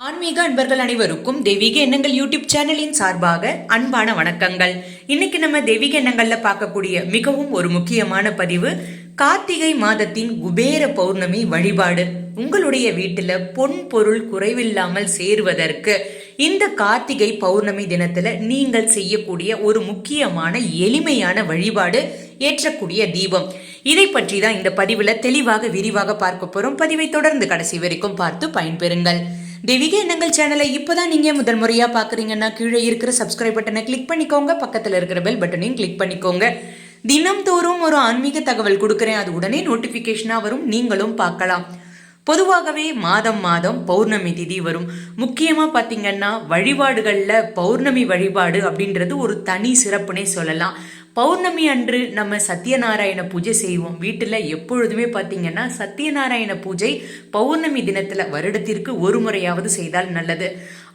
ஆன்மீக அன்பர்கள் அனைவருக்கும் தெய்வீக எண்ணங்கள் யூடியூப் சேனலின் சார்பாக அன்பான வணக்கங்கள். இன்னைக்கு நம்ம தெய்வீக எண்ணங்கள்ல பார்க்கக்கூடிய மிகவும் ஒரு முக்கியமான பதிவு கார்த்திகை மாதத்தின் குபேர பௌர்ணமி வழிபாடு. உங்களுடைய வீட்டுல பொன் பொருள் குறைவில்லாமல் சேருவதற்கு இந்த கார்த்திகை பௌர்ணமி தினத்துல நீங்கள் செய்யக்கூடிய ஒரு முக்கியமான எளிமையான வழிபாடு ஏற்றக்கூடிய தீபம். இதை பற்றி தான் இந்த பதிவுல தெளிவாக விரிவாக பார்க்க போறோம். பதிவை தொடர்ந்து கடைசி வரைக்கும் பார்த்து பயன்பெறுங்கள். தெய்வீக எண்ணங்கள் சேனலை இப்போதான் நீங்க முதல் முறையா பாக்குறீங்கன்னா கீழே இருக்கிற சப்ஸ்கிரைப் பட்டனை கிளிக் பண்ணிக்கோங்க. பக்கத்தில் இருக்கிற பெல் பட்டனையும் கிளிக் பண்ணிக்கோங்க. தினம்தோறும் ஒரு ஆன்மீக தகவல் கொடுக்குறேன். அது உடனே நோட்டிஃபிகேஷனாக வரும். நீங்களும் பார்க்கலாம். பொதுவாகவே மாதம் மாதம் பௌர்ணமி திதி வரும். முக்கியமாக பார்த்தீங்கன்னா வழிபாடுகளில் பௌர்ணமி வழிபாடு அப்படின்றது ஒரு தனி சிறப்புனே சொல்லலாம். பௌர்ணமி அன்று நம்ம சத்யநாராயண பூஜை செய்வோம். வீட்டில் எப்பொழுதுமே பார்த்தீங்கன்னா சத்யநாராயண பூஜை பௌர்ணமி தினத்தில் வருடத்திற்கு ஒரு முறையாவது செய்தால் நல்லது.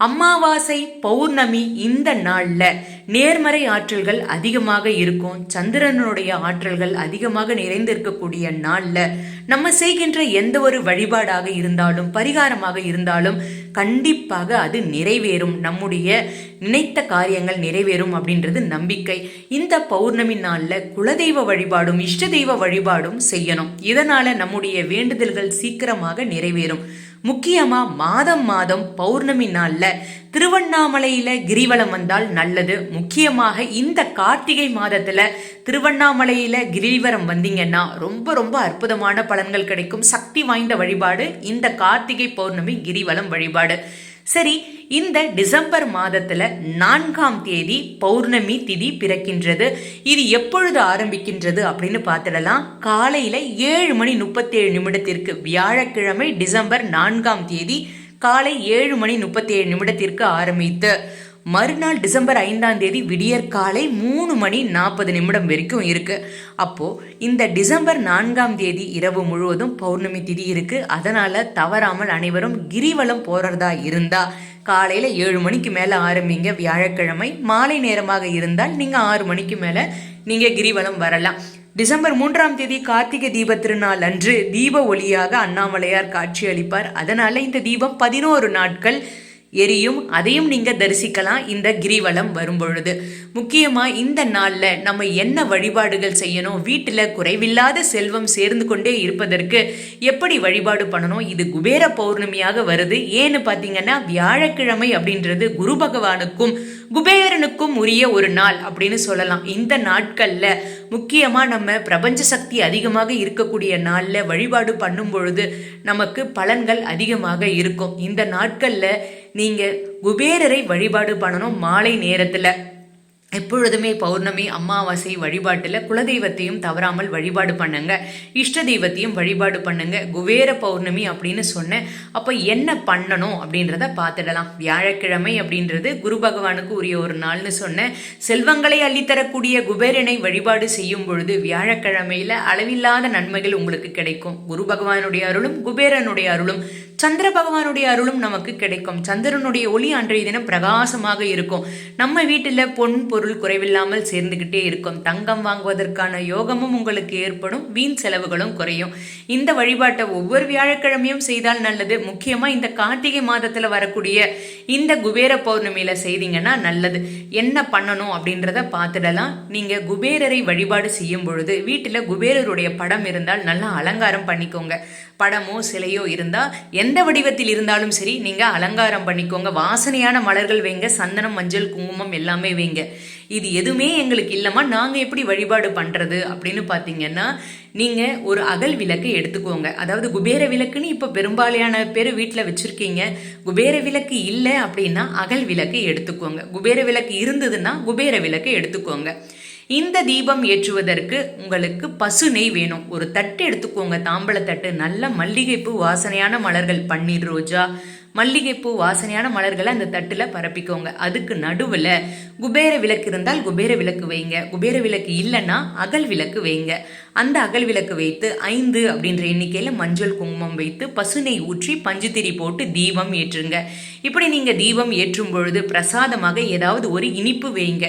அமாவாசை பௌர்ணமி இந்த நாளில் நேர்மறை ஆற்றல்கள் அதிகமாக இருக்கும். சந்திரனுடைய ஆற்றல்கள் அதிகமாக நிறைந்திருக்கக்கூடிய நாளில் நம்ம செய்கின்ற எந்த ஒரு வழிபாடாக இருந்தாலும் பரிகாரமாக இருந்தாலும் கண்டிப்பாக அது நிறைவேறும். நம்முடைய நினைத்த காரியங்கள் நிறைவேறும் அப்படின்றது நம்பிக்கை. இந்த பௌர்ணமி நாளில் குலதெய்வ வழிபாடும் இஷ்ட தெய்வ வழிபாடும் செய்யணும். இதனால நம்முடைய வேண்டுதல்கள் சீக்கிரமாக நிறைவேறும். முக்கியமாக மாதம் மாதம் பௌர்ணமி நாளில் திருவண்ணாமலையில கிரிவலம் வந்தால் நல்லது. முக்கியமாக இந்த கார்த்திகை மாதத்துல திருவண்ணாமலையில கிரிவலம் வந்தீங்கன்னா ரொம்ப ரொம்ப அற்புதமான பலன்கள் கிடைக்கும். சக்தி வாய்ந்த வழிபாடு. இந்த கார்த்திகை பௌர்ணமி கிரிவலம் வழிபாடு. சரி இந்த டிசம்பர் மாதத்துல நான்காம் தேதி பௌர்ணமி திதி பிறக்கின்றது. இது எப்பொழுது ஆரம்பிக்கின்றது அப்படின்னு பார்த்துடலாம். காலையில ஏழு மணி முப்பத்தேழு நிமிடத்திற்கு வியாழக்கிழமை டிசம்பர் நான்காம் தேதி காலை ஏழு மணி முப்பத்தேழு நிமிடத்திற்கு ஆரம்பித்து மறுநாள் டிசம்பர் ஐந்தாம் தேதி விடியற் காலை மூணு மணி நாற்பது நிமிடம் வரைக்கும் இருக்கு. அப்போ இந்த டிசம்பர் நான்காம் தேதி இரவு முழுவதும் பௌர்ணமி திதி இருக்கு. அதனால தவறாமல் அனைவரும் கிரிவலம் போறதா இருந்தா காலையில் ஏழு மணிக்கு மேலே ஆரம்பிங்க. வியாழக்கிழமை மாலை நேரமாக இருந்தால் நீங்கள் ஆறு மணிக்கு மேலே நீங்கள் கிரிவலம் வரலாம். டிசம்பர் மூன்றாம் தேதி கார்த்திகை தீப திருநாள் அன்று தீப ஒளியாக அண்ணாமலையார் காட்சி அளிப்பார் அதனால் இந்த தீபம் பதினோரு நாட்கள் எரியும் அதையும் நீங்கள் தரிசிக்கலாம். இந்த கிரிவலம் வரும்பொழுது முக்கியமாக இந்த நாளில் நம்ம என்ன வழிபாடுகள் செய்யணும்? வீட்டில் குறைவில்லாத செல்வம் சேர்ந்து கொண்டே இருப்பதற்கு எப்படி வழிபாடு பண்ணணும்? இது குபேர பௌர்ணமியாக வருது. ஏன்னு பார்த்தீங்கன்னா வியாழக்கிழமை அப்படின்றது குரு பகவானுக்கும் குபேரனுக்கும் உரிய ஒரு நாள் அப்படின்னு சொல்லலாம். இந்த நாட்களில் முக்கியமாக நம்ம பிரபஞ்ச சக்தி அதிகமாக இருக்கக்கூடிய நாளில் வழிபாடு பண்ணும் பொழுது நமக்கு பலன்கள் அதிகமாக இருக்கும். இந்த நாட்களில் நீங்கள் குபேரரை வழிபாடு பண்ணணும் மாலை நேரத்தில். எப்பொழுதுமே பௌர்ணமி அமாவாசை வழிபாட்டில் குலதெய்வத்தையும் தவறாமல் வழிபாடு பண்ணுங்க. இஷ்ட தெய்வத்தையும் வழிபாடு பண்ணுங்க. குபேர பௌர்ணமி அப்படின்னு சொன்னேன் அப்போ என்ன பண்ணணும் அப்படின்றத பார்த்துடலாம். வியாழக்கிழமை அப்படின்றது குரு பகவானுக்கு உரிய ஒரு நாள்னு சொன்னேன் செல்வங்களை அள்ளித்தரக்கூடிய குபேரனை வழிபாடு செய்யும் பொழுது வியாழக்கிழமையில அளவில்லாத நன்மைகள் உங்களுக்கு கிடைக்கும். குரு பகவானுடைய அருளும் குபேரனுடைய அருளும் சந்திர பகவானுடைய அருளும் நமக்கு கிடைக்கும். சந்திரனுடைய ஒளி அன்றைய தினம் பிரகாசமாக இருக்கும். நம்ம வீட்டில் பொன் பொருள் பொருள் குறைவில்லாமல் சேர்ந்துக்கிட்டே இருக்கும். தங்கம் வாங்குவதற்கான யோகமும் உங்களுக்கு ஏற்படும். வீண் செலவுகளும் குறையும். இந்த வழிபாட்டை ஒவ்வொரு வியாழக்கிழமையும் செய்தால் நல்லது. முக்கியமாக இந்த கார்த்திகை மாதத்தில் வரக்கூடிய இந்த குபேர பௌர்ணமியில செய்தீங்கன்னா நல்லது. என்ன பண்ணணும் அப்படின்றத பார்த்துடலாம். நீங்க குபேரரை வழிபாடு செய்யும் பொழுது வீட்டில் குபேரருடைய படம் இருந்தால் நல்லா அலங்காரம் பண்ணிக்கோங்க. படமோ சிலையோ இருந்தால் எந்த வடிவத்தில் இருந்தாலும் சரி நீங்கள் அலங்காரம் பண்ணிக்கோங்க. வாசனையான மலர்கள் வைங்க சந்தனம் மஞ்சள் குங்குமம் எல்லாமே வைங்க. இது எதுவுமே எங்களுக்கு இல்லைம்மா நாங்கள் எப்படி வழிபாடு பண்ணுறது அப்படின்னு பார்த்தீங்கன்னா நீங்கள் ஒரு அகல் விளக்கு எடுத்துக்கோங்க. அதாவது குபேர விளக்குன்னு இப்போ பெரும்பாலான பேர் வீட்டில் வச்சுருக்கீங்க. குபேர விளக்கு இல்லை அப்படின்னா அகல் விளக்கு எடுத்துக்கோங்க. குபேர விளக்கு இருந்ததுன்னா குபேர விளக்கு எடுத்துக்கோங்க. இந்த தீபம் ஏற்றுவதற்கு உங்களுக்கு பசு நெய் வேணும். ஒரு தட்டு எடுத்துக்கோங்க. தாம்பழத்தட்டு நல்ல மல்லிகைப்பூ வாசனையான மலர்கள் பன்னீர் ரோஜா மல்லிகைப்பூ வாசனையான மலர்களை அந்த தட்டில் பரப்பிக்கோங்க. அதுக்கு நடுவில் குபேர விளக்கு இருந்தால் குபேர விளக்கு வைங்க. குபேர விளக்கு இல்லைன்னா அகல் விளக்கு வைங்க. அந்த அகல் விளக்கு வைத்து ஐந்து அப்படின்ற எண்ணிக்கையில் மஞ்சள் குங்குமம் வைத்து பசுனை ஊற்றி பஞ்சுத்திரி போட்டு தீபம் ஏற்றுங்க. இப்படி நீங்கள் தீபம் ஏற்றும் பொழுது பிரசாதமாக ஏதாவது ஒரு இனிப்பு வைங்க.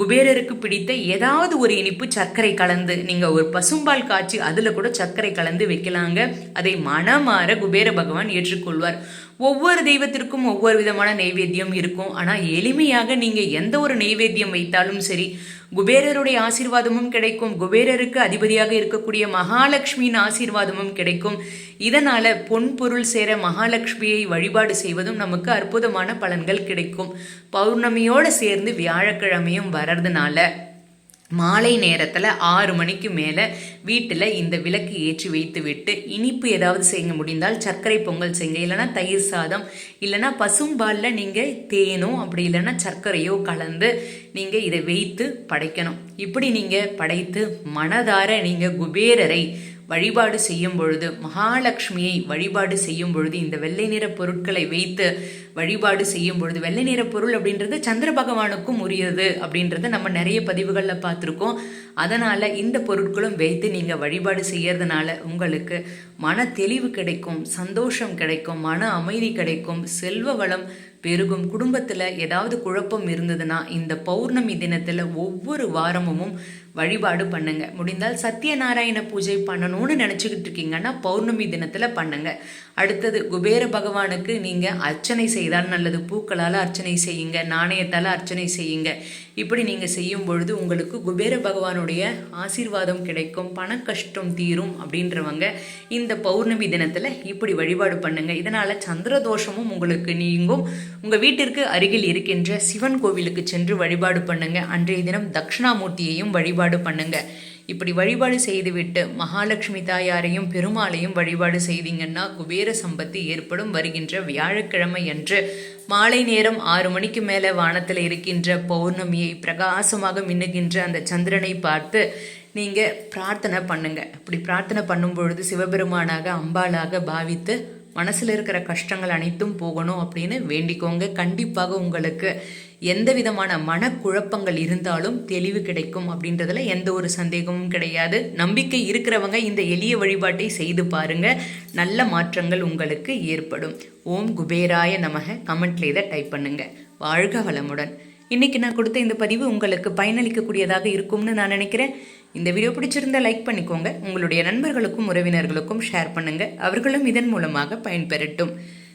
குபேரருக்கு பிடித்த ஏதாவது ஒரு இனிப்பு சர்க்கரை கலந்து நீங்கள் ஒரு பசும்பால் காய்ச்சி அதில் கூட சர்க்கரை கலந்து வைக்கலாங்க. அதை மனமாற குபேர பகவான் ஏற்றுக்கொள்வார். ஒவ்வொரு தெய்வத்திற்கும் ஒவ்வொரு விதமான நெய்வேத்தியம் இருக்கும். ஆனால் எளிமையாக நீங்கள் எந்த ஒரு நெய்வேத்தியம் வைத்தாலும் சரி குபேரருடைய ஆசீர்வாதமும் கிடைக்கும். குபேரருக்கு அதிபதியாக இருக்கக்கூடிய மகாலட்சுமியின் ஆசீர்வாதமும் கிடைக்கும். இதனால பொன் பொருள் சேர மகாலட்சுமியை வழிபாடு செய்வதும் நமக்கு அற்புதமான பலன்கள் கிடைக்கும். பௌர்ணமியோடு சேர்ந்து வியாழக்கிழமையும் வர்றதுனால. மாலை நேரத்தில் ஆறு மணிக்கு மேலே வீட்டில் இந்த விளக்கு ஏற்றி வைத்து விட்டு இனிப்பு ஏதாவது செய்ய முடிந்தால் சர்க்கரை பொங்கல் செய்யுங்க. இல்லைன்னா தயிர் சாதம் இல்லைன்னா பசும்பாலில் நீங்கள் தேனோ அப்படி இல்லைன்னா சர்க்கரையோ கலந்து நீங்கள் இதை வைத்து படைக்கணும். இப்படி நீங்கள் படைத்து மனதார நீங்கள் குபேரரை வழிபாடு செய்யும் பொழுது மகாலட்சுமியை வழிபாடு செய்யும் பொழுது இந்த வெள்ளை நிற பொருட்களை வைத்து வழிபாடு செய்யும் பொழுது வெள்ளை நிற பொருள் அப்படின்றது சந்திர பகவானுக்கும் உரியது அப்படின்றத நம்ம நிறைய பதிவுகளில் பார்த்துருக்கோம். அதனால் இந்த பொருட்களும் வைத்து நீங்கள் வழிபாடு செய்யறதுனால உங்களுக்கு மன தெளிவு கிடைக்கும் சந்தோஷம் கிடைக்கும் மன அமைதி கிடைக்கும் செல்வ வளம் பெருகும். குடும்பத்தில் ஏதாவது குழப்பம் இருந்ததுன்னா இந்த பௌர்ணமி தினத்தில் ஒவ்வொரு வாரமும் வழிபாடு பண்ணுங்க. முடிந்தால் சத்யநாராயண பூஜை பண்ணணும்னு நினச்சிக்கிட்டு இருக்கீங்கன்னா பௌர்ணமி தினத்தில் பண்ணுங்க. அடுத்தது குபேர பகவானுக்கு நீங்கள் அர்ச்சனை செய்தால் நல்லது. பூக்களால் அர்ச்சனை செய்யுங்க நாணயத்தால் அர்ச்சனை செய்யுங்க. இப்படி நீங்கள் செய்யும் பொழுது உங்களுக்கு குபேர பகவானுடைய ஆசீர்வாதம் கிடைக்கும் பண கஷ்டம் தீரும் அப்படின்றவங்க இந்த பௌர்ணமி தினத்தில் இப்படி வழிபாடு பண்ணுங்க. இதனால் சந்திர தோஷமும் உங்களுக்கு நீங்கும். உங்கள் வீட்டிற்கு அருகில் இருக்கின்ற சிவன் கோவிலுக்கு சென்று வழிபாடு பண்ணுங்க. அன்றைய தினம் தட்சிணாமூர்த்தியையும் வழிபாடு பண்ணுங்க. இப்படி வழிபாடு செய்துவிட்டு மகாலட்சுமி தாயாரையும் பெருமாளையும் வழிபாடு செய்தீங்கன்னா குபேர சம்பத்தி ஏற்படும் வருகின்ற வியாழக்கிழமை அன்று மாலை நேரம் ஆறு மணிக்கு மேலே வானத்தில் இருக்கின்ற பௌர்ணமியை பிரகாசமாக மின்னுகின்ற அந்த சந்திரனை பார்த்து நீங்கள் பிரார்த்தனை பண்ணுங்க. அப்படி பிரார்த்தனை பண்ணும் பொழுது சிவபெருமானாக அம்பாளாக பாவித்து மனசில் இருக்கிற கஷ்டங்கள் அனைத்தும் போகணும் அப்படின்னு வேண்டிக்கோங்க. கண்டிப்பாக உங்களுக்கு எந்த விதமான மனக்குழப்பங்கள் இருந்தாலும் தெளிவு கிடைக்கும் அப்படின்றதுல எந்த ஒரு சந்தேகமும் கிடையாது. நம்பிக்கை இருக்கிறவங்க இந்த எளிய வழிபாட்டை செய்து பாருங்க. நல்ல மாற்றங்கள் உங்களுக்கு ஏற்படும். ஓம் குபேராய நமக. கமெண்ட்ல இதை டைப் பண்ணுங்க. வாழ்க வளமுடன். இன்னைக்கு நான் கொடுத்த இந்த பதிவு உங்களுக்கு பயனளிக்கக்கூடியதாக இருக்கும்னு நான் நினைக்கிறேன். இந்த வீடியோ பிடிச்சிருந்தா லைக் பண்ணிக்கோங்க. உங்களுடைய நண்பர்களுக்கும் உறவினர்களுக்கும் ஷேர் பண்ணுங்கள் அவர்களும் இதன் மூலமாக பயன்பெறட்டும்.